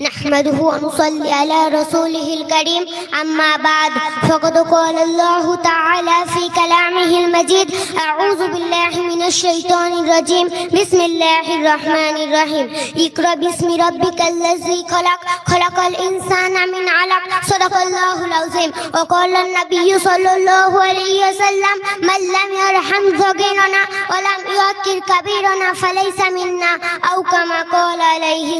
نحمده ونصلي على رسوله الكريم. أما بعد فقد قال الله تعالى في كلامه المجيد أعوذ بالله من الشيطان الرجيم. بسم الله الرحمن الرحيم. اقرأ باسم ربك الذي خلق. خلق الإنسان من علق. صدق الله العظيم. وقال النبي صلى الله عليه وسلم من لم يرحم صغيرنا ولم يوكر كبيرنا فليس منا. أو كما قال আলাইহি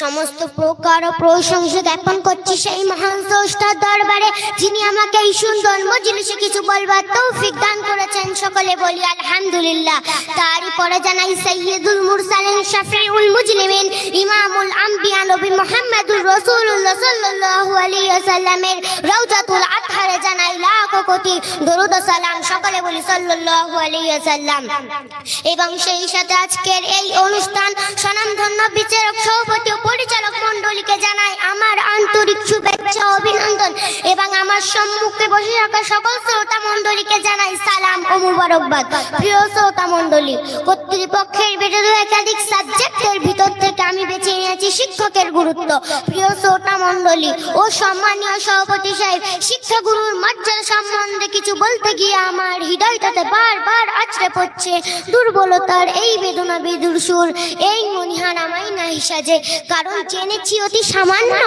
সমস্ত প্রকার প্রশংসা জ্ঞাপন করছি সেই মহান স্রষ্টার দরবারে, যিনি আমাকে এই সুন্দর মজলিসে কিছু বলবার তৌফিক দান করেছেন। সকলে বলি, আলহামদুলিল্লাহ। তারই পরে জানাই সাইয়েদুল মুরসালিন শাফিউল মুজলিমিন ইমাম নবী মুহাম্মদুর রাসূলুল্লাহ সাল্লাল্লাহু আলাইহি ওয়াসাল্লামের রওজাতুল আতহারে জানাই লাখ কোটি দরুদ সালাম সকলে বলি সাল্লাল্লাহু আলাইহি ওয়াসাল্লাম। এবং সেই সাথে আজকের এই অনুষ্ঠান স্বনামধন্য বিচারক, সভাপতি ও পরিচালক মণ্ডলীকে জানাই আমার আন্তরিক শুভেচ্ছা অভিনন্দন এবং আমার সম্মুখে বসে থাকা সকল শ্রোতা মণ্ডলীকে জানাই সালাম ও মুবারকবাদ। প্রিয় শ্রোতা মণ্ডলী, কর্তৃপক্ষের বিরুদ্ধে একাধিক সাবজেক্টের শিক্ষকের গুরুত্ব। প্রিয় শ্রোতা মণ্ডলী ও সম্মানীয় সভাপতি সাহেব শিক্ষাগুরুর মর্যাদা সম্বন্ধে কিছু বলতে গিয়ে আমার হৃদয়টাতে বারবার আছড়ে পড়ছে। দুর্বলতার এই বেদনা বেদুর সুর, এই মনিহার আমায় নাই সাজে। কারণ জেনেছি অতি সামান্য,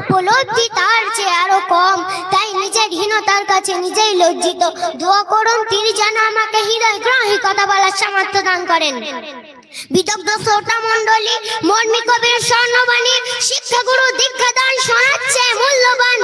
উপলব্ধি তার চেয়ে আরও কম। তাই নিজের হীনতার কাছে নিজেই লজ্জিত। দোয়া করুন, তিনি যেন আমাকে হৃদয় গ্রহী বলার সামর্থ্য দান করেন। বিদগ্ধ শ্রোতা মণ্ডলী মর্মী কবির স্বর্ণবাণীর শিক্ষাগুরু দীক্ষাদান শোনাচ্ছে মূল্যবান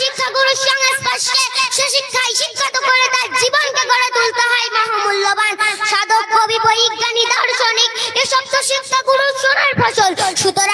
শিক্ষা গুরুর সংস্পর্শে সে শিক্ষায় শিক্ষিত করে তার জীবনকে গড়ে তুলতে হয় মহামূল্যবান। সাধক, কবি, বৈজ্ঞানিক, দার্শনিক, এসব তো শিক্ষা গুরু সোনার ফসল সুতরাং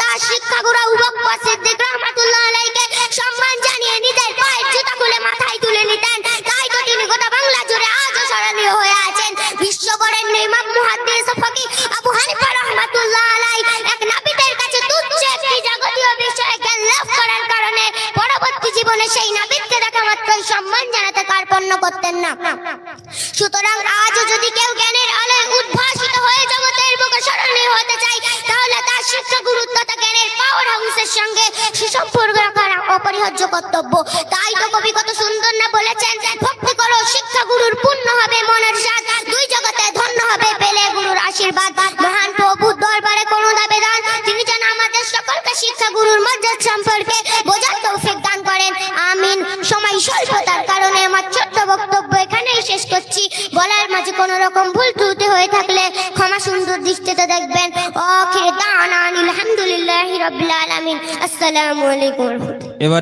তার শিক্ষাগুরু উবক্ক সিদ্দিক রহমাতুল্লাহ আলাইকে সম্মান জানিয়ে নিজের পায়ের জুতা খুলে মাথায় তুলে নিতেন। তাই তো তিনি গোটা বাংলা জুড়ে আজও স্মরণীয় হয়ে আছেন। বিশ্বকরের ইমাম মুহাদ্দিস ও আবু হানিফা রহমাতুল্লাহ আলাই এক নাবিদের কাছে তুচ্ছ একটি জগতীয় বিষয়ে জ্ঞান লাভ করার কারণে পরবর্তী জীবনে সেই নাবিদকে দেখা মাত্রই সম্মান জানাতে কার্পণ্য করতেন না। সুতরাং আজও যদি কেউ জ্ঞানের আলোয় উদ্ভাসিত হয়ে জগতের বুকে স্মরণীয় হতে চায়, তাহলে তার শিক্ষা গুরুত্ব সুসম্পর্ক রাখার অপরিহার্য কর্তব্য। তাই তো কবি কত সুন্দর না বলেছেন, ভক্তি করো, শিক্ষা গুরুর পূর্ণ হবে মনের সাথ দুই জগতে ধন্য হবে, পেলে গুরুর আশীর্বাদ। মহান প্রভু দরবারে কোনো দাবেদান তিনি যেন আমাদের সকলকে শিক্ষা গুরুর মর্যাদা সম্পর্কে বোঝার তৌফিক দান করেন। আমিন। সময় স্বল্পতার কারণে আমার ছোট্ট বক্তব্য শেষ করছি। বলার মাঝে কোনো রকম ভুল ত্রুটি হয়ে থাকলে ক্ষমা সুন্দর দৃষ্টিতে দেখবেন। আসসালাম আলহামদুলিল্লাহি আসসালামু